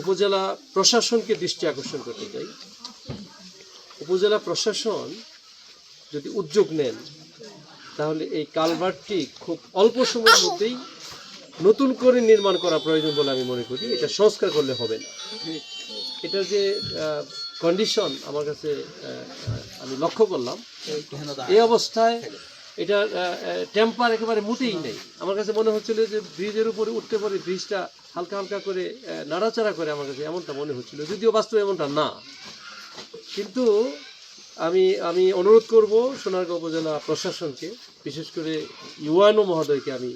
উপজেলা প্রশাসনকে দৃষ্টি আকর্ষণ করতে চাই। উপজেলা প্রশাসন যদি উদ্যোগ নেন, তাহলে এই কালভার্টটি খুব অল্প সময়ের মধ্যেই নতুন করে নির্মাণ করা প্রয়োজন বলে আমি মনে করি। এটা সংস্কার করলে হবে না। এটার যে কন্ডিশন আমার কাছে আমি লক্ষ্য করলাম, এই অবস্থায় এটা টেম্পার একেবারে মোটেই নেই। আমার কাছে মনে হচ্ছিল যে ব্রিজের উপরে উঠতে পারে ব্রিজটা হালকা হালকা করে নাড়াচাড়া করে আমার কাছে এমনটা মনে হচ্ছিল, যদিও বাস্তবে এমনটা না। কিন্তু আমি আমি অনুরোধ করব সোনারগাঁও উপজেলা প্রশাসনকে, বিশেষ করে ইউএনও মহোদয়কে আমি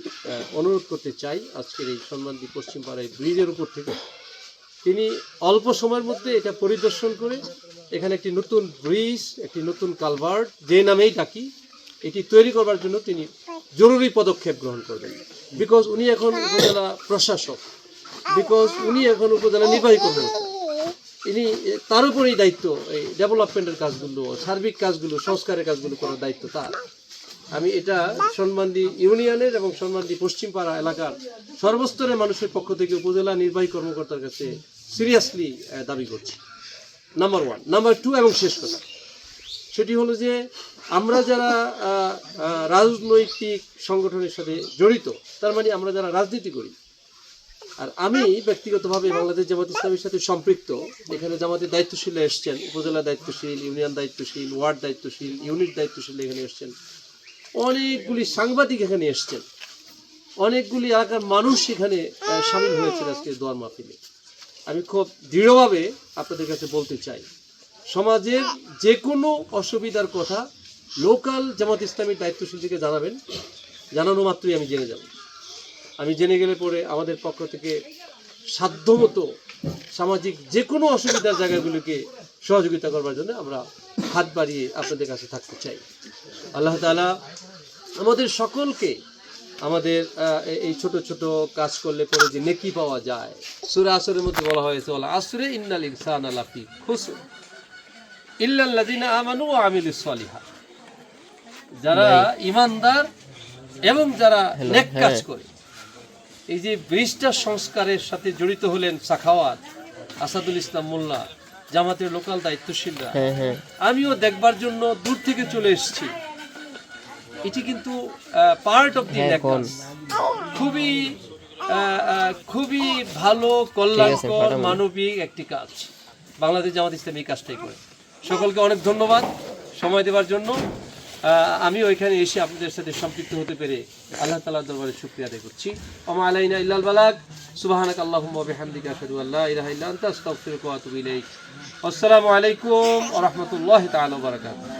অনুরোধ করতে চাই আজকের এই সম্মানদি পশ্চিম পাড়ায় ব্রিজের উপর থেকে। তিনি অল্প সময়ের মধ্যে এটা পরিদর্শন করে এখানে একটি নতুন ব্রিজ, একটি নতুন কালভার্ট, যে নামেই ডাকি এটি তৈরি করবার জন্য তিনি জরুরি পদক্ষেপ গ্রহণ করবেন। বিকজ উনি এখন উপজেলা প্রশাসক। বিকজ উনি এখন উপজেলা নির্বাহী কর্মকর্তা। ইনি, তার উপরেই দায়িত্ব এই ডেভেলপমেন্টের কাজগুলো, সার্বিক কাজগুলো, সংস্কারের কাজগুলো করার দায়িত্ব তার। আমি এটা সম্মানদি ইউনিয়নের এবং সম্মানদি পশ্চিমপাড়া এলাকার সর্বস্তরের মানুষের পক্ষ থেকে উপজেলা নির্বাহী কর্মকর্তার কাছে সিরিয়াসলি দাবি করছি। নাম্বার ওয়ান নাম্বার টু এবং শেষ কথা। সেটি হলো যে আমরা যারা রাজনৈতিক সংগঠনের সাথে জড়িত, তার মানে আমরা যারা রাজনীতি করি, আর আমি ব্যক্তিগতভাবে বাংলাদেশ জামাত ইসলামের সাথে সম্পৃক্ত এখানে জামাতের দায়িত্বশীল এসছেন, উপজেলা দায়িত্বশীল, ইউনিয়ন দায়িত্বশীল, ওয়ার্ড দায়িত্বশীল, ইউনিট দায়িত্বশীল এখানে এসছেন, অনেকগুলি সাংবাদিক এখানে এসছেন, অনেকগুলি এলাকার মানুষ এখানে সামিল হয়েছেন আজকে দোয়ার মাহফিলে। আমি খুব দৃঢ়ভাবে আপনাদের কাছে বলতে চাই সমাজের যে কোনো অসুবিধার কথা লোকাল জামাত ইসলামের দায়িত্বশীলকে জানাবেন। জানানো মাত্রই আমি জেনে যাব। আমি জেনে গেলে পরে আমাদের পক্ষ থেকে সাধ্যমতো সামাজিক যে কোনো অসুবিধার জায়গাগুলোকে সহযোগিতা করবার জন্য আমরা হাত বাড়িয়ে আপনাদের কাছে থাকতে চাই। আল্লাহ তাআলা আমাদের সকলকে আমাদের এই ছোট ছোট কাজ করলে পরে যে নেকি পাওয়া যায়। সূরা আসরের মধ্যে বলা হয়েছে বলা আসরে ইন্নাল ইনসানা লাফি খুসর। ইল্লাল্লাযিনা আমানু ওয়া আমিলুস সলিহাত। যারা ইমানদার এবং যারা নেক কাজ করে। এই যে ব্রিজটা সংস্কারের সাথে জড়িত হলেন সাখাওয়াত আসাদুল ইসলাম মোল্লা জামাতের লোকাল দায়িত্বশীলরা। হ্যাঁ হ্যাঁ। আমিও দেখবার জন্য দূর থেকে চলে এসেছি। এটি কিন্তু পার্ট অফ দি খুবই খুবই ভালো কল্যাণকর মানবিক একটি কাজ। বাংলাদেশ জামাত ইসলাম এই কাজটাই করে। সকলকে অনেক ধন্যবাদ সময় দেওয়ার জন্য। আমি ওইখানে এসে আপনাদের সাথে সম্পৃক্ত হতে পেরে আল্লাহ তালা দরবারে শুক্রিয়া আদায় করছি। আমা আলাইনা ইল্লাল বালাক সুবাহানাক আল্লাহুম্মা বিহামদিকা আশহাদু আল্লা ইলাহা ইল্লা আনতা। আস্তাগফিরুকা ওয়া আতুবু ইলাইক। আসসালামু আলাইকুম ওয়া রাহমাতুল্লাহি তাআলা ওয়া বারাকাতুহু।